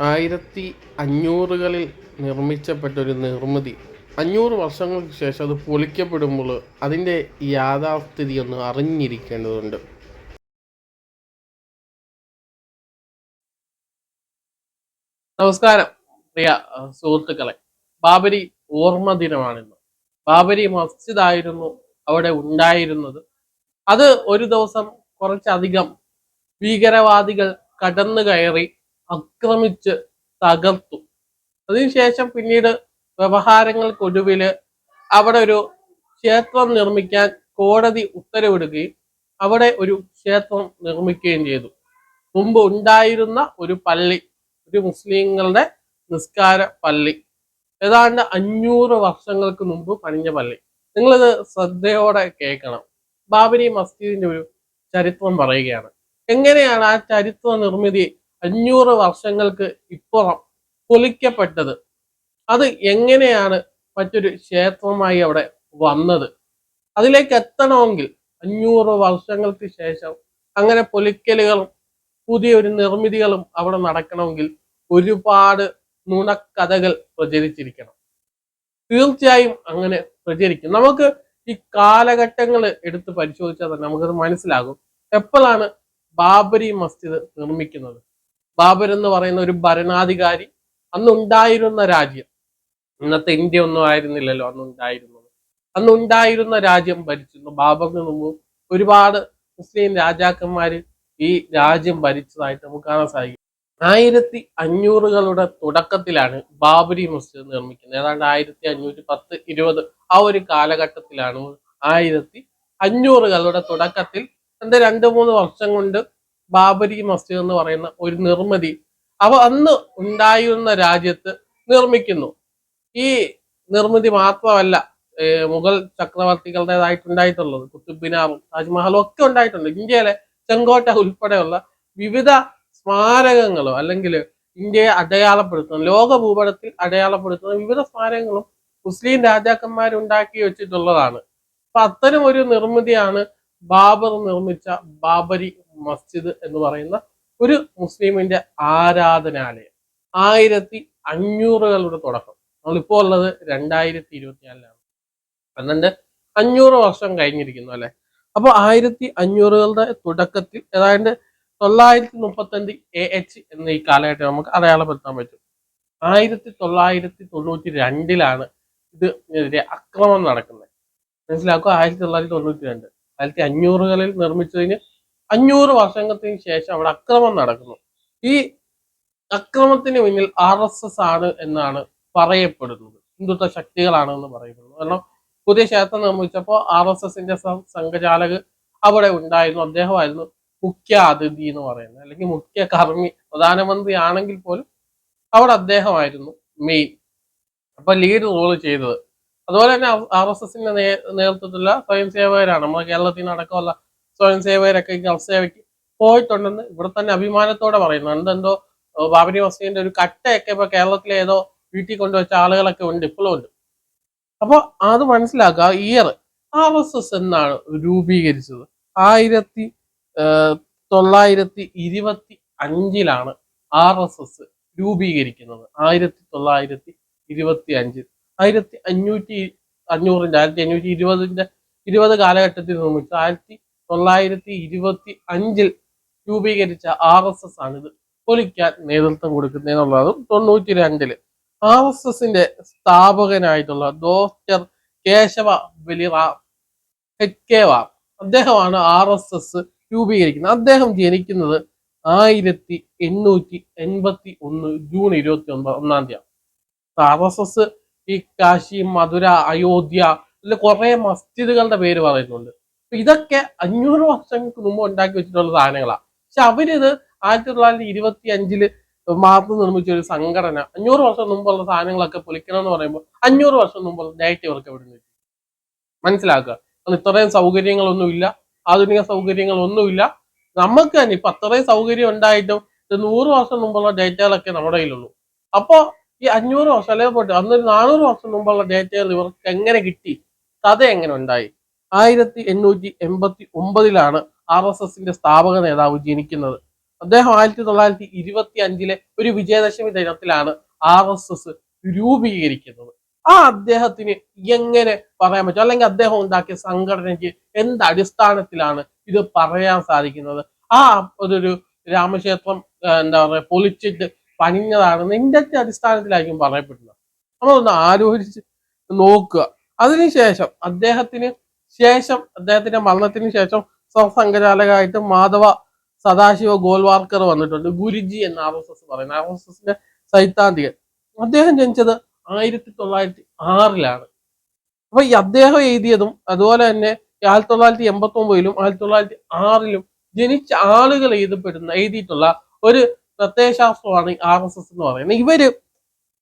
ആയിരത്തി അഞ്ഞൂറുകളിൽ നിർമ്മിച്ചപ്പെട്ടൊരു നിർമ്മിതി. അഞ്ഞൂറ് വർഷങ്ങൾക്ക് ശേഷം അത് പൊളിക്കപ്പെടുമ്പോൾ അതിന്റെ യാഥാസ്ഥിതി ഒന്ന് അറിഞ്ഞിരിക്കേണ്ടതുണ്ട്. നമസ്കാരം പ്രിയ സുഹൃത്തുക്കളെ. ബാബരി ഓർമ്മ ദിനമാണിന്ന്. ബാബരി മസ്ജിദ് ആയിരുന്നു അവിടെ ഉണ്ടായിരുന്നത്. അത് ഒരു ദിവസം കുറച്ചധികം ഭീകരവാദികൾ കടന്നു കയറി ആക്രമിച്ച് തകർത്തു. അതിനുശേഷം പിന്നീട് വ്യവഹാരങ്ങൾക്കൊടുവിൽ അവിടെ ഒരു ക്ഷേത്രം നിർമ്മിക്കാൻ കോടതി ഉത്തരവിടുകയും അവിടെ ഒരു ക്ഷേത്രം നിർമ്മിക്കുകയും ചെയ്തു. മുമ്പ് ഉണ്ടായിരുന്ന ഒരു പള്ളി ഒരു മുസ്ലിങ്ങളുടെ നിസ്കാര പള്ളി. ഏതാണ്ട് അഞ്ഞൂറ് വർഷങ്ങൾക്ക് മുമ്പ് പണിഞ്ഞ പള്ളി. നിങ്ങളിത് ശ്രദ്ധയോടെ കേൾക്കണം. ബാബരി മസ്ജിദിന്റെ ഒരു ചരിത്രം പറയുകയാണ്. എങ്ങനെയാണ് ആ ചരിത്ര നിർമ്മിതി അഞ്ഞൂറ് വർഷങ്ങൾക്ക് ഇപ്പുറം പൊളിക്കപ്പെട്ടത്. അത് എങ്ങനെയാണ് മറ്റൊരു ക്ഷേത്രമായി അവിടെ വന്നത്? അതിലേക്ക് എത്തണമെങ്കിൽ അഞ്ഞൂറ് വർഷങ്ങൾക്ക് ശേഷം അങ്ങനെ പൊലിക്കലുകളും പുതിയൊരു നിർമ്മിതികളും അവിടെ നടക്കണമെങ്കിൽ ഒരുപാട് നുണക്കഥകൾ പ്രചരിച്ചിരിക്കണം. തീർച്ചയായും അങ്ങനെ പ്രചരിക്കും. നമുക്ക് ഈ കാലഘട്ടങ്ങൾ എടുത്ത് പരിശോധിച്ചാൽ തന്നെ നമുക്കത് മനസ്സിലാകും. എപ്പോഴാണ് ബാബരി മസ്ജിദ് നിർമ്മിക്കുന്നത്? ബാബർ എന്ന് പറയുന്ന ഒരു ഭരണാധികാരി അന്നുണ്ടായിരുന്ന രാജ്യം. ഇന്നത്തെ ഇന്ത്യ ഒന്നും ആയിരുന്നില്ലല്ലോ അന്നുണ്ടായിരുന്നത് അന്നുണ്ടായിരുന്ന രാജ്യം ഭരിച്ചിരുന്നു. ബാബറിന് മുമ്പ് ഒരുപാട് മുസ്ലിം രാജാക്കന്മാര് ഈ രാജ്യം ഭരിച്ചതായിട്ട് നമുക്ക് കാണാൻ സാധിക്കും. ആയിരത്തി അഞ്ഞൂറുകളുടെ തുടക്കത്തിലാണ് ബാബരി മസ്ജിദ് നിർമ്മിക്കുന്നത്. ഏതാണ്ട് ആയിരത്തി അഞ്ഞൂറ്റി പത്ത് ഇരുപത് ആ ഒരു കാലഘട്ടത്തിലാണ് ആയിരത്തി അഞ്ഞൂറുകളുടെ തുടക്കത്തിൽ രണ്ട് മൂന്ന് വർഷം കൊണ്ട് ബാബരി മസ്ജിദ് എന്ന് പറയുന്ന ഒരു നിർമ്മിതി. അവ അന്ന് ഉണ്ടായിരുന്ന രാജ്യത്ത് നിർമ്മിക്കുന്നു. ഈ നിർമ്മിതി മാത്രമല്ല മുഗൾ ചക്രവർത്തികളുടേതായിട്ടുണ്ടായിട്ടുള്ളത് കുത്തുബിനാറും താജ്മഹലും ഒക്കെ ഉണ്ടായിട്ടുണ്ട്. ഇന്ത്യയിലെ ചെങ്കോട്ട ഉൾപ്പെടെയുള്ള വിവിധ സ്മാരകങ്ങളോ അല്ലെങ്കിൽ ഇന്ത്യയെ അടയാളപ്പെടുത്തുന്ന ലോക ഭൂപടത്തിൽ അടയാളപ്പെടുത്തുന്ന വിവിധ സ്മാരകങ്ങളും മുസ്ലിം രാജാക്കന്മാർ ഉണ്ടാക്കി വെച്ചിട്ടുള്ളതാണ്. അപ്പൊ അത്തരം ഒരു നിർമ്മിതിയാണ് ബാബർ നിർമ്മിച്ച ബാബരി മസ്ജിദ് എന്ന് പറയുന്ന ഒരു മുസ്ലിമിന്റെ ആരാധനാലയം. ആയിരത്തി അഞ്ഞൂറുകളുടെ തുടക്കം. നമ്മളിപ്പോൾ ഉള്ളത് രണ്ടായിരത്തി ഇരുപത്തിനാലിലാണ്. പന്ത്രണ്ട് അഞ്ഞൂറ് വർഷം കഴിഞ്ഞിരിക്കുന്നു അല്ലെ? അപ്പൊ ആയിരത്തി അഞ്ഞൂറുകളുടെ തുടക്കത്തിൽ ഏതാണ്ട് തൊള്ളായിരത്തി മുപ്പത്തഞ്ച് എ എച്ച് എന്ന ഈ കാലഘട്ടം നമുക്ക് അടയാളപ്പെടുത്താൻ പറ്റും. ആയിരത്തി തൊള്ളായിരത്തി തൊണ്ണൂറ്റി രണ്ടിലാണ് ഇതിനെതിരെ അക്രമം നടക്കുന്നത്. മനസ്സിലാക്കുക ആയിരത്തി തൊള്ളായിരത്തി തൊണ്ണൂറ്റി രണ്ട് ആയിരത്തി അഞ്ഞൂറുകളിൽ നിർമ്മിച്ചതിന് അഞ്ഞൂറ് വർഷങ്ങൾക്ക് ശേഷം അവിടെ അക്രമം നടക്കുന്നു. ഈ അക്രമത്തിന് പിന്നിൽ ആർ എസ് എസ് ആണ് എന്നാണ് പറയപ്പെടുന്നത്. ഹിന്ദുത്വ ശക്തികളാണ് എന്ന് പറയപ്പെടുന്നത് കാരണം പുതിയ ക്ഷേത്രം നിർമ്മിച്ചപ്പോൾ ആർ എസ് എസിന്റെ സംഘചാലക് അവിടെ ഉണ്ടായിരുന്നു. അദ്ദേഹമായിരുന്നു മുഖ്യ അതിഥി എന്ന് പറയുന്നത്. അല്ലെങ്കിൽ മുഖ്യ കർമ്മി പ്രധാനമന്ത്രി ആണെങ്കിൽ പോലും അവിടെ അദ്ദേഹമായിരുന്നു മെയിൻ അപ്പൊ ലീഡ് റോൾ ചെയ്തത്. അതുപോലെ തന്നെ ആർ എസ് എസിന്റെ നേതൃത്വത്തിലുള്ള സ്വയം സേവകരാണ് നമ്മുടെ കേരളത്തിൽ നിന്ന് സ്വയം സേവകരൊക്കെ ഈ കർസേവയ്ക്ക് പോയിട്ടുണ്ടെന്ന് ഇവിടെ തന്നെ അഭിമാനത്തോടെ പറയുന്നു. എന്തെന്തോ ബാബരി മസ്ജിദിന്റെ ഒരു കട്ടയൊക്കെ ഇപ്പൊ കേരളത്തിലെ ഏതോ വീട്ടിൽ കൊണ്ടുവച്ച ആളുകളൊക്കെ ഉണ്ട് ഇപ്പോഴും ഉണ്ട്. അപ്പൊ അത് മനസ്സിലാക്കുക ഇയർ ആർ എസ് എസ് എന്നാണ് രൂപീകരിച്ചത്. ആയിരത്തി തൊള്ളായിരത്തി ഇരുപത്തി അഞ്ചിലാണ് ആർ എസ് എസ് രൂപീകരിക്കുന്നത്. ആയിരത്തി തൊള്ളായിരത്തി ഇരുപത്തി അഞ്ചിൽ. ആയിരത്തി അഞ്ഞൂറ്റി അഞ്ഞൂറിന്റെ ആയിരത്തി അഞ്ഞൂറ്റി ഇരുപതിന്റെ ഇരുപത് കാലഘട്ടത്തിൽ നിർമ്മിച്ച ആയിരത്തി തൊള്ളായിരത്തി ഇരുപത്തി അഞ്ചിൽ രൂപീകരിച്ച ആർ എസ് എസ് ആണിത്. പൊലിക്കാൻ നേതൃത്വം കൊടുക്കുന്നതെന്നുള്ളതും തൊണ്ണൂറ്റി രണ്ടിൽ ആർ എസ് എസിന്റെ സ്ഥാപകനായിട്ടുള്ള ഡോക്ടർ കേശവ ബലിറാം ഹെക്കേവാർ അദ്ദേഹമാണ് ആർ എസ് എസ് രൂപീകരിക്കുന്നത്. അദ്ദേഹം ജനിക്കുന്നത് ആയിരത്തി എണ്ണൂറ്റി എൺപത്തി ഒന്ന് ജൂൺ ഇരുപത്തി ഒമ്പത് ഒന്നാം തീയതി. ആർ എസ് എസ് ഈ കാശി മധുര അയോധ്യ ഇതിൽ കുറെ മസ്ജിദുകളുടെ പേര് പറയുന്നുണ്ട്. ഇതൊക്കെ അഞ്ഞൂറ് വർഷങ്ങൾക്ക് മുമ്പ് ഉണ്ടാക്കി വെച്ചിട്ടുള്ള സാധനങ്ങളാണ്. പക്ഷെ അവരിത് ആയിരത്തി തൊള്ളായിരത്തി ഇരുപത്തി അഞ്ചിൽ മാത്രം നിർമ്മിച്ച ഒരു സംഘടന അഞ്ഞൂറ് വർഷം മുമ്പുള്ള സാധനങ്ങളൊക്കെ പൊളിക്കണം എന്ന് പറയുമ്പോൾ അഞ്ഞൂറ് വർഷം മുമ്പുള്ള ഡേറ്റ് അവർക്ക് എവിടെ നിന്ന് മനസ്സിലാക്കുക. കാരണം ഇത്രയും സൗകര്യങ്ങളൊന്നുമില്ല ആധുനിക സൗകര്യങ്ങളൊന്നുമില്ല. നമുക്ക് തന്നെ ഇപ്പൊ അത്രയും സൗകര്യം ഉണ്ടായിട്ടും ഇത് നൂറ് വർഷം മുമ്പുള്ള ഡേറ്റകളൊക്കെ നമ്മുടെ കയ്യിലുള്ളൂ. അപ്പോ ഈ അഞ്ഞൂറ് വർഷം അല്ലെങ്കിൽ അന്നൊരു നാനൂറ് വർഷം മുമ്പുള്ള ഡേറ്റകൾ ഇവർക്ക് എങ്ങനെ കിട്ടി? കഥ എങ്ങനെ ഉണ്ടായി? ആയിരത്തി എണ്ണൂറ്റി എൺപത്തി ഒമ്പതിലാണ് ആർ എസ് എസിന്റെ സ്ഥാപക നേതാവ് ജനിക്കുന്നത്. അദ്ദേഹം ആയിരത്തി തൊള്ളായിരത്തി ഇരുപത്തി അഞ്ചിലെ ഒരു വിജയദശമി ദിനത്തിലാണ് ആർ എസ് എസ് രൂപീകരിക്കുന്നത്. ആ അദ്ദേഹത്തിന് എങ്ങനെ പറയാൻ പറ്റും? അല്ലെങ്കിൽ അദ്ദേഹം ഉണ്ടാക്കിയ സംഘടനയ്ക്ക് എന്ത് അടിസ്ഥാനത്തിലാണ് ഇത് പറയാൻ സാധിക്കുന്നത്? ആ അതൊരു രാമക്ഷേത്രം എന്താ പറയുക പൊളിച്ചിട്ട് പണിഞ്ഞതാണെന്ന് എന്തൊക്കെ അടിസ്ഥാനത്തിലായിരിക്കും പറയപ്പെടുന്നത്? നമ്മളൊന്ന് ആലോചിച്ച് നോക്കുക. അതിനുശേഷം അദ്ദേഹത്തിന് ശേഷം അദ്ദേഹത്തിന്റെ മരണത്തിന് ശേഷം സംഘചാലകമായിട്ട് മാധവ സദാശിവ ഗോൾവാർക്കർ വന്നിട്ടുണ്ട്. ഗുരുജി എന്ന് ആർ എസ് എസ് പറയുന്നത് ആർ എസ് എസിന്റെ സൈദ്ധാന്തികൻ. അദ്ദേഹം ജനിച്ചത് ആയിരത്തി തൊള്ളായിരത്തി ആറിലാണ് അപ്പൊ ഈ അദ്ദേഹം എഴുതിയതും അതുപോലെ തന്നെ ആയിരത്തി തൊള്ളായിരത്തി എൺപത്തി ഒമ്പതിലും ആയിരത്തി തൊള്ളായിരത്തി ആറിലും ജനിച്ച ആളുകൾ എഴുതപ്പെടുന്ന എഴുതിയിട്ടുള്ള ഒരു പ്രത്യയശാസ്ത്രമാണ് ആർ എസ് എസ് എന്ന് പറയുന്നത്. ഇവർ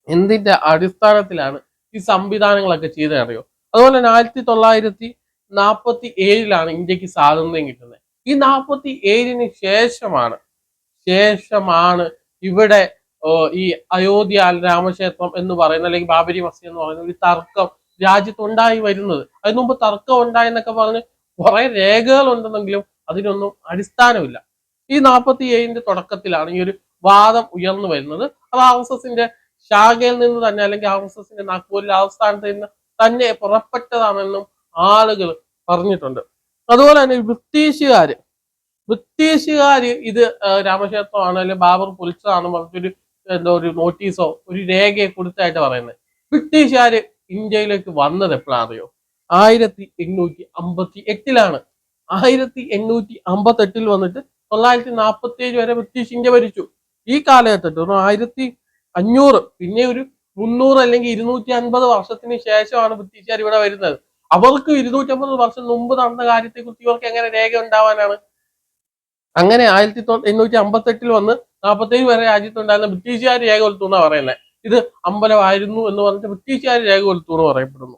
എന്തിന്റെ അടിസ്ഥാനത്തിലാണ് ഈ സംവിധാനങ്ങളൊക്കെ ചെയ്തറിയോ അതുപോലെ തന്നെ ആയിരത്തി തൊള്ളായിരത്തി നാൽപ്പത്തി ഏഴിലാണ് ഇന്ത്യയ്ക്ക് സ്വാതന്ത്ര്യം കിട്ടുന്നത്. ഈ നാൽപ്പത്തി ഏഴിന് ശേഷമാണ് ശേഷമാണ് ഇവിടെ ഈ അയോധ്യ രാമക്ഷേത്രം എന്ന് പറയുന്ന അല്ലെങ്കിൽ ബാബരി മസ്ജിദ് എന്ന് പറയുന്ന ഒരു തർക്കം രാജ്യത്തുണ്ടായി വരുന്നത്. അതിനു മുമ്പ് തർക്കം ഉണ്ടായെന്നൊക്കെ പറഞ്ഞ് കുറെ രേഖകൾ ഉണ്ടെന്നെങ്കിലും അതിനൊന്നും അടിസ്ഥാനമില്ല. ഈ നാൽപ്പത്തി ഏഴിന്റെ തുടക്കത്തിലാണ് ഈ ഒരു വാദം ഉയർന്നു വരുന്നത്. അത് ആർ എസ് എസിന്റെ ശാഖയിൽ നിന്ന് തന്നെ അല്ലെങ്കിൽ ആർ എസ് എസിന്റെ നാഗ്പൂരിലെ ആസ്ഥാനത്ത് നിന്ന് തന്നെ പുറപ്പെട്ടതാണെന്നും ആളുകൾ പറഞ്ഞിട്ടുണ്ട്. അതുപോലെ തന്നെ ബ്രിട്ടീഷുകാര് ബ്രിട്ടീഷുകാര് ഇത് രാമക്ഷേത്രമാണോ അല്ലെങ്കിൽ ബാബർ പൊളിച്ചതാണെന്ന് പറഞ്ഞിട്ടൊരു എന്തോ ഒരു നോട്ടീസോ ഒരു രേഖയോ കൊടുത്തായിട്ട് പറയുന്നത്. ബ്രിട്ടീഷുകാര് ഇന്ത്യയിലേക്ക് വന്നത് എപ്പോഴാണ് അറിയോ ആയിരത്തി എണ്ണൂറ്റി അമ്പത്തി എട്ടിലാണ് ആയിരത്തി എണ്ണൂറ്റി അമ്പത്തി എട്ടിൽ വന്നിട്ട് തൊള്ളായിരത്തി നാൽപ്പത്തി ഏഴ് വരെ ബ്രിട്ടീഷ് ഇന്ത്യ ഭരിച്ചു. ഈ കാലഘട്ടത്തിൽ ആയിരത്തി അഞ്ഞൂറ് പിന്നെ ഒരു മുന്നൂറ് അല്ലെങ്കിൽ ഇരുന്നൂറ്റി അൻപത് വർഷത്തിന് ശേഷമാണ് ബ്രിട്ടീഷുകാർ ഇവിടെ വരുന്നത്. അവർക്ക് ഇരുന്നൂറ്റമ്പത് വർഷം മുമ്പ് നടന്ന കാര്യത്തെ കുറിച്ച് ഇവർക്ക് എങ്ങനെ രേഖ ഉണ്ടാവാനാണ്? അങ്ങനെ ആയിരത്തി എണ്ണൂറ്റി അമ്പത്തി എട്ടിൽ വന്ന് നാൽപ്പത്തേഴ് വരെ രാജ്യത്തുണ്ടായിരുന്ന ബ്രിട്ടീഷുകാർ രേഖ കൊടുത്തു എന്നാ പറയുന്നത് ഇത് അമ്പലമായിരുന്നു എന്ന് പറഞ്ഞിട്ട് ബ്രിട്ടീഷുകാർ രേഖ കൊടുത്തു എന്ന് പറയപ്പെടുന്നു.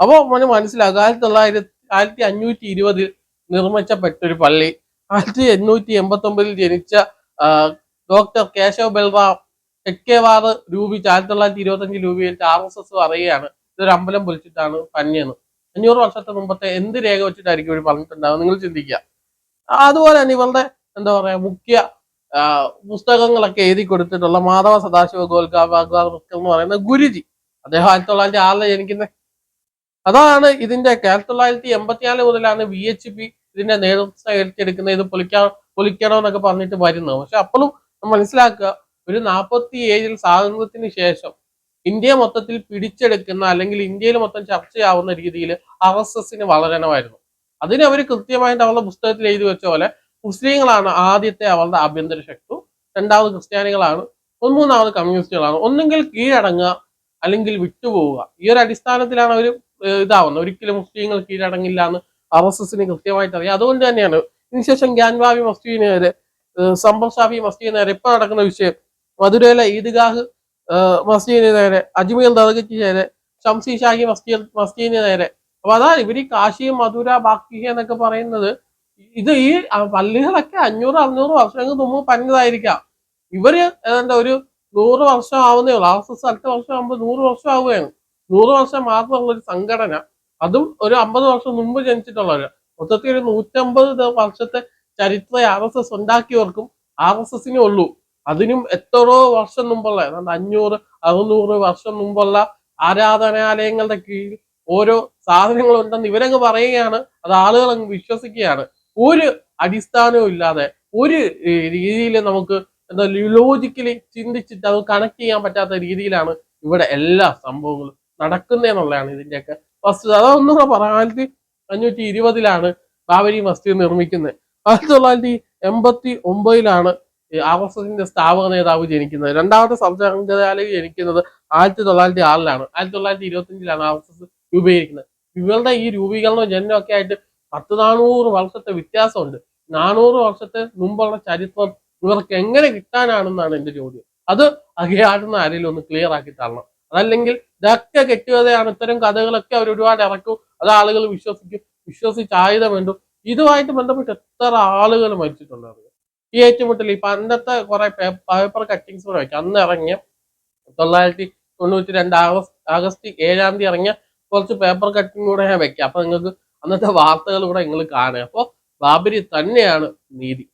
അപ്പോൾ അവന് മനസ്സിലാക്കുക ആയിരത്തി തൊള്ളായിരത്തി ആയിരത്തി അഞ്ഞൂറ്റി ഇരുപതിൽ നിർമ്മിച്ചപ്പെട്ട ഒരു പള്ളി ആയിരത്തി എണ്ണൂറ്റി എൺപത്തി ഒമ്പതിൽ ജനിച്ച ഡോക്ടർ കേശവ് ബൽറാം എക്കേവാറ് രൂപിച്ച് ആയിരത്തി തൊള്ളായിരത്തി ഇരുപത്തി അഞ്ചിൽ രൂപീകരിച്ച ആർ എസ് എസ് പറയുകയാണ് ഇതൊരു അമ്പലം പൊളിച്ചിട്ടാണ് പണിയെന്ന് അഞ്ഞൂറ് വർഷത്തെ മുമ്പത്തെ എന്ത് രേഖ വെച്ചിട്ടായിരിക്കും ഇവർ പറഞ്ഞിട്ടുണ്ടാവും നിങ്ങൾ ചിന്തിക്കുക. അതുപോലെ തന്നെ ഇവരുടെ എന്താ പറയാ മുഖ്യ പുസ്തകങ്ങളൊക്കെ എഴുതി കൊടുത്തിട്ടുള്ള മാധവ സദാശിവ ഗോൽഗാബാഗ്വാർ എന്ന് പറയുന്ന ഗുരുജി. അദ്ദേഹം ആയിരത്തി തൊള്ളായിരത്തി ആറിലെ ജനിക്കുന്നത്. അതാണ് ഇതിന്റെ ആയിരത്തി തൊള്ളായിരത്തി എൺപത്തിനാല് മുതലാണ് വി എച്ച് പി ഇതിന്റെ നേതൃത്വം ഏറ്റെടുക്കുന്നത്. ഇത് പൊളിക്കാ പൊളിക്കണം എന്നൊക്കെ പറഞ്ഞിട്ട് വരുന്നത്. പക്ഷെ അപ്പോഴും മനസ്സിലാക്കുക ഒരു നാൽപ്പത്തി ഏഴിൽ സ്വാതന്ത്ര്യത്തിന് ശേഷം ഇന്ത്യ മൊത്തത്തിൽ പിടിച്ചെടുക്കുന്ന അല്ലെങ്കിൽ ഇന്ത്യയിൽ മൊത്തം ചർച്ചയാവുന്ന രീതിയിൽ ആർ എസ് എസിന് വളരണമായിരുന്നു. അതിന് അവർ കൃത്യമായിട്ട് അവളുടെ പുസ്തകത്തിൽ എഴുതി വെച്ച പോലെ മുസ്ലിങ്ങളാണ് ആദ്യത്തെ അവളുടെ ആഭ്യന്തര ശക്തി രണ്ടാമത് ക്രിസ്ത്യാനികളാണ് മൂന്നാമത് കമ്മ്യൂണിസ്റ്റുകളാണ്. ഒന്നെങ്കിൽ കീഴടങ്ങുക അല്ലെങ്കിൽ വിട്ടുപോവുക. ഈ ഒരു അടിസ്ഥാനത്തിലാണ് അവർ ഇതാവുന്നത്. ഒരിക്കലും മുസ്ലിങ്ങൾ കീഴടങ്ങില്ല എന്ന് ആർ എസ് എസിന് കൃത്യമായിട്ട് അറിയാം. അതുകൊണ്ട് തന്നെയാണ് ഇതിനുശേഷം ഗ്യാൻവാബി മസ്ജിദിന് നേരെ സമ്പർ ഷാഫി മസ്ജിദിന് ഇപ്പൊ നടക്കുന്ന വിഷയം മധുരയിലെ ഈദ്ഗാഹ് മസ്ജിദിന് നേരെ അജ്മീർ ദർഗയ്ക്ക് നേരെ ഷംസി ഷാഹി മസ്ജിദ് മസ്ജിദിന് നേരെ. അപ്പൊ അതാണ് ഇവർ ഈ കാശി മധുര ബാക്കി എന്നൊക്കെ പറയുന്നത്. ഇത് ഈ പള്ളികളൊക്കെ അഞ്ഞൂറ് അറുന്നൂറ് വർഷങ്ങൾക്ക് മുമ്പ് പണിതായിരിക്കാം. ഇവർ ഏതാണ്ട് ഒരു നൂറ് വർഷം ആവുന്നേ ഉള്ളൂ. ആർ എസ് എസ് അടുത്ത വർഷം ആകുമ്പോൾ നൂറ് വർഷം ആവുകയാണ്. നൂറ് വർഷം മാത്രമുള്ള ഒരു സംഘടന. അതും ഒരു അമ്പത് വർഷം മുമ്പ് ജനിച്ചിട്ടുള്ളവര്. മൊത്തത്തിൽ ഒരു നൂറ്റമ്പത് വർഷത്തെ ചരിത്ര ആർ എസ് എസ് ഉണ്ടാക്കിയവർക്കും ആർ എസ് എസിനേ ഉള്ളൂ. അതിനും എത്രയോ വർഷം മുമ്പുള്ള ഏതാണ്ട് അഞ്ഞൂറ് അറുന്നൂറ് വർഷം മുമ്പുള്ള ആരാധനാലയങ്ങളുടെ കീഴിൽ ഓരോ സാധനങ്ങൾ ഉണ്ടെന്ന് ഇവരങ്ങ് പറയുകയാണ്. അത് ആളുകൾ അങ്ങ് വിശ്വസിക്കുകയാണ്. ഒരു അടിസ്ഥാനവും ഇല്ലാതെ ഒരു രീതിയിൽ നമുക്ക് എന്താ ലോജിക്കലി ചിന്തിച്ചിട്ട് അത് കണക്ട് ചെയ്യാൻ പറ്റാത്ത രീതിയിലാണ് ഇവിടെ എല്ലാ സംഭവങ്ങളും നടക്കുന്നതെന്നുള്ളതാണ് ഇതിന്റെയൊക്കെ വസ്തുത അതൊന്നും ആയിരത്തി അഞ്ഞൂറ്റി ഇരുപതിലാണ് ബാബരി മസ്ജിദ് നിർമ്മിക്കുന്നത്. ആയിരത്തി തൊള്ളായിരത്തി എൺപത്തി ഒമ്പതിലാണ് ആർ എസ് എസിന്റെ സ്ഥാപക നേതാവ് ജനിക്കുന്നത്. രണ്ടാമത്തെ സംഘചാലക് ജനിക്കുന്നത് ആയിരത്തി തൊള്ളായിരത്തി ആറിലാണ്. ആയിരത്തി തൊള്ളായിരത്തി ഇരുപത്തി അഞ്ചിലാണ് ആർ എസ് എസ് രൂപീകരിക്കുന്നത്. ഇവരുടെ ഈ രൂപീകരണവും ജനനമൊക്കെ ആയിട്ട് പത്ത് നാനൂറ് വർഷത്തെ വ്യത്യാസമുണ്ട്. നാനൂറ് വർഷത്തെ മുമ്പുള്ള ചരിത്രം ഇവർക്ക് എങ്ങനെ കിട്ടാനാണെന്നാണ് എന്റെ ചോദ്യം. അത് അകയാടുന്ന ആരെങ്കിലും ഒന്ന് ക്ലിയർ ആക്കി തരണം. അതല്ലെങ്കിൽ ഇതൊക്കെ കെട്ടുകഥയാണ് ഇത്തരം കഥകളൊക്കെ അവർ ഒരുപാട് ഇറക്കും. അത് ആളുകൾ വിശ്വസിക്കും. വിശ്വസിച്ച് ആയുധം വേണ്ടു. ഇതുമായിട്ട് ബന്ധപ്പെട്ട് എത്ര ആളുകൾ മരിച്ചിട്ടുണ്ട്? ഈ ഏറ്റുമുട്ടൽ ഈ പണ്ടത്തെ കുറെ പേപ്പർ കട്ടിങ്സ് കൂടെ വയ്ക്കും അന്ന് ഇറങ്ങിയ തൊള്ളായിരത്തി തൊണ്ണൂറ്റി രണ്ട് ആഗസ്റ്റ് ആഗസ്റ്റ് ഏഴാം തീയതി ഇറങ്ങിയ കുറച്ച് പേപ്പർ കട്ടിങ് കൂടെ ഞാൻ വെക്കാം. അപ്പൊ നിങ്ങൾക്ക് അന്നത്തെ വാർത്തകൾ കൂടെ നിങ്ങൾ കാണുക. അപ്പൊ ബാബരി തന്നെയാണ് നീതി.